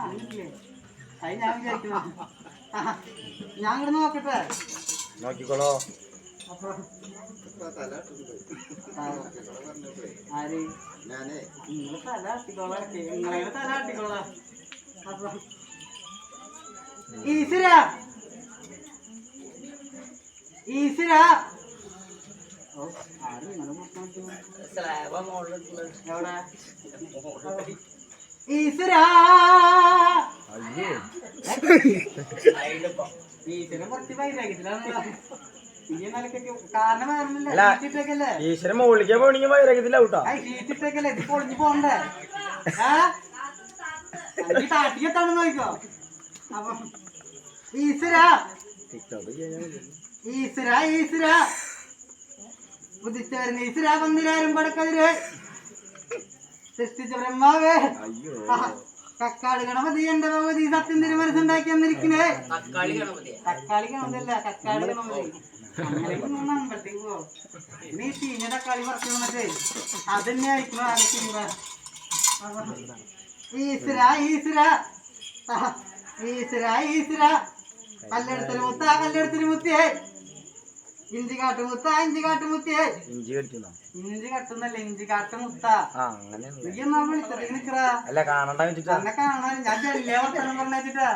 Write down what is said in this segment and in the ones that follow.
അത് ഞാൻ വിചാരിക്കുന്നു. ഞാൻ ഇങ്ങോട്ട് നോക്കട്ടെ. നോക്കിക്കോളോ. ആര്? ഞാനേ. നിങ്ങൾ തല നിങ്ങളെ തല അപ്പൊ ഈശ്വര. ഈശ്വര. ഓ ആരും നിങ്ങളെ നോക്കാൻ എവിടെ? ഈശ്വര. അയ്യോ. ഈശ്വരൻ മുകളിലേക്ക് പോകണമെങ്കിൽ വൈരാഗ്യത്തില്ല ഔട്ടാ ആ ഷീറ്റിട്ടേക്കല്ലേ ഇത് പൊളിഞ്ഞു പോണ്ടേ താട്ടിക്കെത്താണെന്ന് നോക്കോ അപ്പൊ ഈശ്വര. ഈശ്വര ഈശ്വര. ഉദിച്ചവരുന്ന ഈശ്വര പന്തിരാരും പടക്കതിര്. സൃഷ്ടിച്ച ബ്രഹ്മാവേ കക്കാളി ഗണപതി എന്റെ ഭഗവതി സത്യം തിരുമനസ്സുണ്ടാക്കി വന്നിരിക്കുന്നേ തക്കാളി ഗണപതി. തക്കാളി ഗണപതിയല്ല കക്കാളി ഗണപതി. അമ്പലത്തേക്ക് പോ നീ ചീഞ്ഞ തക്കാളി വന്നിട്ട് അതന്നെ ആയിരിക്കും ഈശ്വര ഈശ്വര. ഈശ്വര ഈശ്വര. കല്ലെടുത്തൊരു മുത്ത കല്ലെടുത്തൊരു മുത്തിയേ. ഇഞ്ചി കാട്ടു മുത്ത ഇഞ്ചി കാട്ടു മുത്തിയേ. ഇഞ്ചി കടിക്കുന്നോ? ഇഞ്ചി കട്ടുന്നല്ല ഇഞ്ചി കാട്ടു മുത്ത. ആ അങ്ങനെ നീ എന്നാ വിളിച്ചത്? നിക്കറാ അല്ല കാണണ്ട വെച്ചിട്ട് തന്നെ കാണാൻ ഞാൻ ചെല്ലിയ വർത്തനം പറഞ്ഞിട്ടാ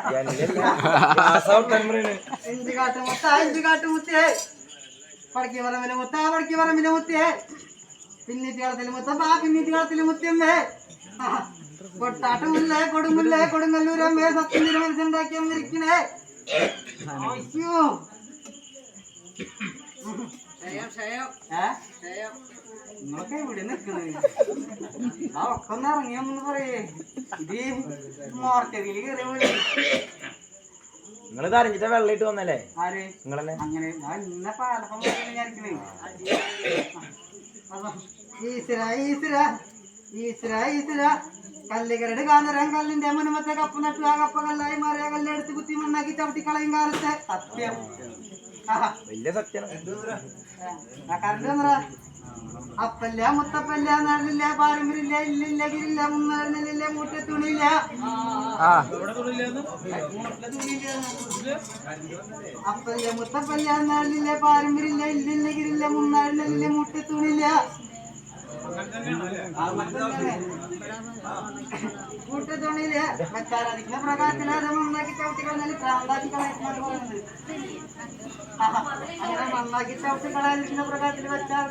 ഇഞ്ചി കാട്ടു മുത്ത ഇഞ്ചി കാട്ടു മുത്തിയേ. പടക്കി പറമ്പിലെ മുത്ത പടക്കി പറമ്പിലെ മുത്തിയേ. പിന്നിട്ട് കളത്തിൽ മുത്ത പിന്നിട്ട് കളത്തിൽ മുത്തിയമ്മേ. കൊട്ടാട്ടമുല്ലേ കൊടുമുല്ലേ കൊടുങ്ങല്ലൂരമ്മേ സത്യം തിരുമനസ്സുണ്ടാക്കി വന്നിരിക്കണേ അയ്യോ. നിങ്ങളൊക്കെ ഇവിടെ നിക്കണേ ആ ഒക്കെ ഒന്ന് ഇറങ്ങിയൊന്ന് പറയേ. ഇത് മോർച്ചറിയിൽ കയറിയ പോലെ നിങ്ങൾ കരഞ്ഞിട്ട് വെള്ളയിട്ട് വന്നല്ലേ? ആര്? നിങ്ങളല്ലേ അങ്ങനെ. ഞാൻ ഇന്ന പാലപ്പം വിചാരിക്കണേ ഈശ്വര ഈശ്വര ഈശ്വര ഈശ്വര. കല്ലുകരട് കാന്തരം കല്ലിന്റെ മുനമത്തെ കപ്പ് നട്ടു. ആ കപ്പ കല്ലായി മാറിയ കല്ലെടുത്ത് കുത്തി മണ്ണാക്കി ചവിട്ടിക്കളയും കാലത്തെ. സത്യം. വലിയ സത്യാണ് അപ്പല്ല മുത്തപ്പല്ല നാടില്ല പാരമ്പര്യമില്ല ഇല്ലില്ല ഗിരില്ല മുന്നാളില്ല മൂട്ട തുണിയില്ല. അപ്പല്ല മുത്തപ്പല്ല നാടില്ല പാരമ്പര്യമില്ല ഇല്ലില്ല ഗിരില്ല മുന്നാളില്ല മൂട്ട തുണിയില്ല. കൂട്ട തുണിയില്ല വെച്ചാരാധിക്കുന്ന പ്രകാശത്തിലാതെ മണ്ണാക്കി ചവിട്ടി കളഞ്ഞാൽ പ്രാന്താക്കി കളയുന്നത് പറയുന്നത്. അങ്ങനെ മണ്ണാക്കി ചവിട്ടി കളയാതിരിക്കുന്ന പ്രകാശത്തിൽ വെച്ചാൽ